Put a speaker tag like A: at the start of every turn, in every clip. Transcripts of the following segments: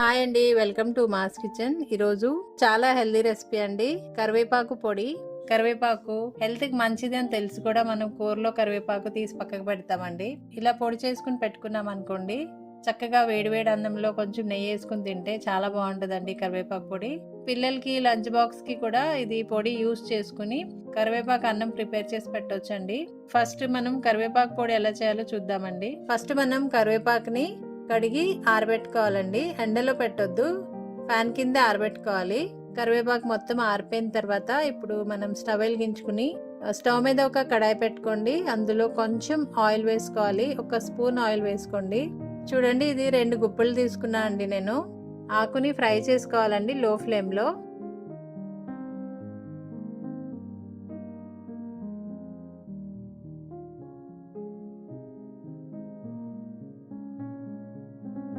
A: Hi అండి welcome to mass kitchen. ఈరోజు చాలా హెల్దీ రెసిపీ అండి. కరివేపాకు పొడి. కరివేపాకు హెల్త్కి మంచిది అని తెలిసి కూడా మనం కూరలో కరివేపాకు తీసి పక్కకు పెడతామండి. ఇలా పొడి చేసుకుని పెట్టుకున్నాం అనుకోండి చక్కగా వేడివేడి అన్నంలో కొంచెం నెయ్యి వేసుకుని తింటే చాలా బాగుంటుందండి కరివేపాకు పొడి. పిల్లలకి లంచ్ బాక్స్కి కూడా ఇది పొడి యూస్ చేసుకుని కరివేపాకు అన్నం ప్రిపేర్ చేసి పెట్టొచ్చండి. ఫస్ట్ మనం కరివేపాకు పొడి ఎలా చేయాలో చూద్దామండి. ఫస్ట్ మనం కరివేపాకుని కడిగి ఆరబెట్టుకోవాలండి. ఎండలో పెట్టొద్దు. ఫ్యాన్ కింద ఆరబెట్టుకోవాలి. కరివేపాకు మొత్తం ఆరిపోయిన తర్వాత ఇప్పుడు మనం స్టవ్ వెలిగించుకుని స్టవ్ మీద ఒక కడాయి పెట్టుకోండి. అందులో కొంచెం ఆయిల్ వేసుకోవాలి. ఒక స్పూన్ ఆయిల్ వేసుకోండి. చూడండి ఇది రెండు గుప్పలు తీసుకున్నా అండి నేను. ఆకుని ఫ్రై చేసుకోవాలండి లో ఫ్లేమ్లో.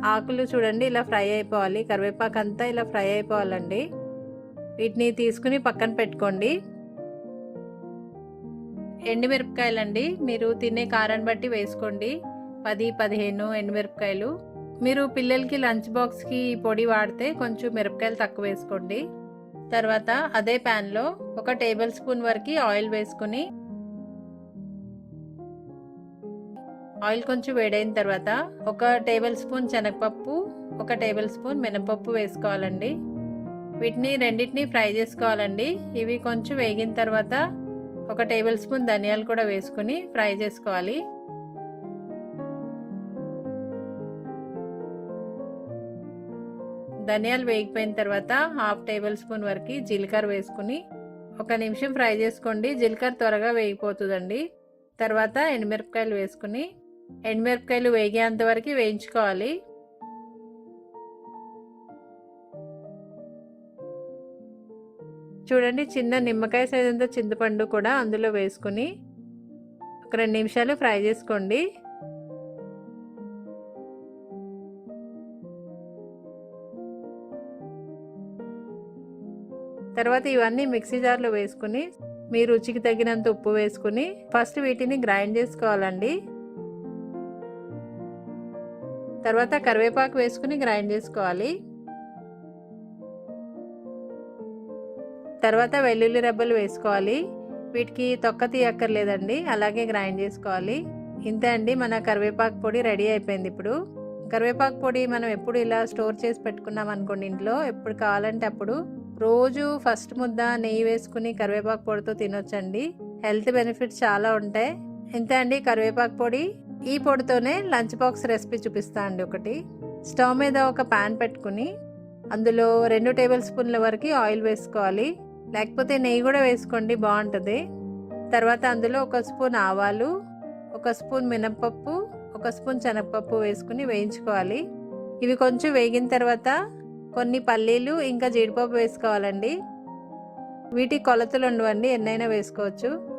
A: ఆకులు చూడండి ఇలా ఫ్రై అయిపోవాలి. కరివేపాకు అంతా ఇలా ఫ్రై అయిపోవాలండి. వీటిని తీసుకుని పక్కన పెట్టుకోండి. ఎండుమిరపకాయలండి మీరు తినే కారాన్ని బట్టి వేసుకోండి. పది పదిహేను ఎండుమిరపకాయలు. మీరు పిల్లలకి లంచ్ బాక్స్కి పొడి వాడితే కొంచెం మిరపకాయలు తక్కువ వేసుకోండి. తర్వాత అదే ప్యాన్లో ఒక టేబుల్ స్పూన్ వరకు ఆయిల్ వేసుకుని ఆయిల్ కొంచెం వేడైన తర్వాత ఒక టేబుల్ స్పూన్ శనగపప్పు ఒక టేబుల్ స్పూన్ మినపప్పు వేసుకోవాలండి. వీటిని రెండింటిని ఫ్రై చేసుకోవాలండి. ఇవి కొంచెం వేగిన తర్వాత ఒక టేబుల్ స్పూన్ ధనియాలు కూడా వేసుకుని ఫ్రై చేసుకోవాలి. ధనియాలు వేగిపోయిన తర్వాత హాఫ్ టేబుల్ స్పూన్ వరకు జీలకర్ర వేసుకుని ఒక నిమిషం ఫ్రై చేసుకోండి. జీలకర్ర త్వరగా వేగిపోతుందండి. తర్వాత ఎండుమిరపకాయలు వేసుకుని ఎండుమిరపకాయలు వేగేంత వరకు వేయించుకోవాలి. చూడండి చిన్న నిమ్మకాయ సైజ్ అంతా చింతపండు కూడా అందులో వేసుకుని ఒక రెండు నిమిషాలు ఫ్రై చేసుకోండి. తర్వాత ఇవన్నీ మిక్సీ జార్లో వేసుకుని మీ రుచికి తగినంత ఉప్పు వేసుకుని ఫస్ట్ వీటిని గ్రైండ్ చేసుకోవాలండి. తర్వాత కరివేపాకు వేసుకుని గ్రైండ్ చేసుకోవాలి. తర్వాత వెల్లుల్లి రెబ్బలు వేసుకోవాలి. వీటికి తొక్క తీయక్కర్లేదండి అలాగే గ్రైండ్ చేసుకోవాలి. ఇంతే అండి మన కరివేపాకు పొడి రెడీ అయిపోయింది ఇప్పుడు. కరివేపాకు పొడి మనం ఎప్పుడు ఇలా స్టోర్ చేసి పెట్టుకున్నాం అనుకోండి ఇంట్లో ఎప్పుడు కావాలంటే అప్పుడు. రోజు ఫస్ట్ ముద్ద నెయ్యి వేసుకుని కరివేపాకు పొడితో తినొచ్చండి. హెల్త్ బెనిఫిట్స్ చాలా ఉంటాయి. ఇంతే అండి కరివేపాకు పొడి. ఈ పొడితోనే లంచ్ బాక్స్ రెసిపీ చూపిస్తా అండి ఒకటి. స్టవ్ మీద ఒక పాన్ పెట్టుకుని అందులో రెండు టేబుల్ స్పూన్ల వరకు ఆయిల్ వేసుకోవాలి. లేకపోతే నెయ్యి కూడా వేసుకోండి బాగుంటుంది. తర్వాత అందులో ఒక స్పూన్ ఆవాలు ఒక స్పూన్ మినప్పప్పు ఒక స్పూన్ శనగపప్పు వేసుకుని వేయించుకోవాలి. ఇవి కొంచెం వేగిన తర్వాత కొన్ని పల్లీలు ఇంకా జీడిపప్పు వేసుకోవాలండి. వీటి కొలతలు ఉండవండి ఎన్నైనా వేసుకోవచ్చు.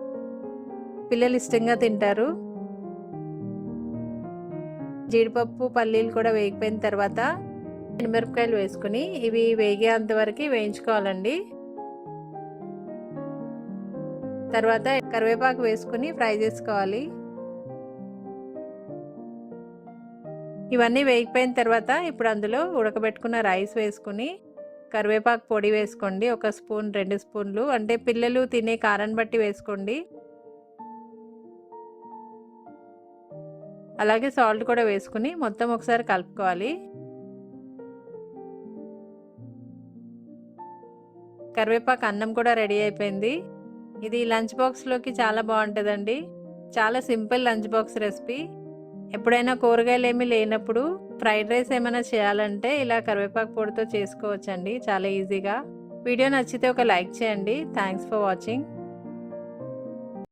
A: పిల్లలు ఇష్టంగా తింటారు. జీడిపప్పు పల్లీలు కూడా వేగిపోయిన తర్వాత మిరపకాయలు వేసుకుని ఇవి వేగేంత వరకు వేయించుకోవాలండి. తర్వాత కరివేపాకు వేసుకుని ఫ్రై చేసుకోవాలి. ఇవన్నీ వేగిపోయిన తర్వాత ఇప్పుడు అందులో ఉడకబెట్టుకున్న రైస్ వేసుకుని కరివేపాకు పొడి వేసుకోండి. ఒక స్పూన్ రెండు స్పూన్లు. అంటే పిల్లలు తినే కారాన్ని బట్టి వేసుకోండి. అలాగే సాల్ట్ కూడా వేసుకుని మొత్తం ఒకసారి కలుపుకోవాలి. కరివేపాకు అన్నం కూడా రెడీ అయిపోయింది. ఇది లంచ్ బాక్స్లోకి చాలా బాగుంటుందండి. చాలా సింపుల్ లంచ్ బాక్స్ రెసిపీ. ఎప్పుడైనా కూరగాయలు ఏమీ లేనప్పుడు ఫ్రైడ్ రైస్ ఏమైనా చేయాలంటే ఇలా కరివేపాకు పొడితో చేసుకోవచ్చండి. చాలా ఈజీగా. వీడియో నచ్చితే ఒక లైక్ చేయండి. Thanks for watching.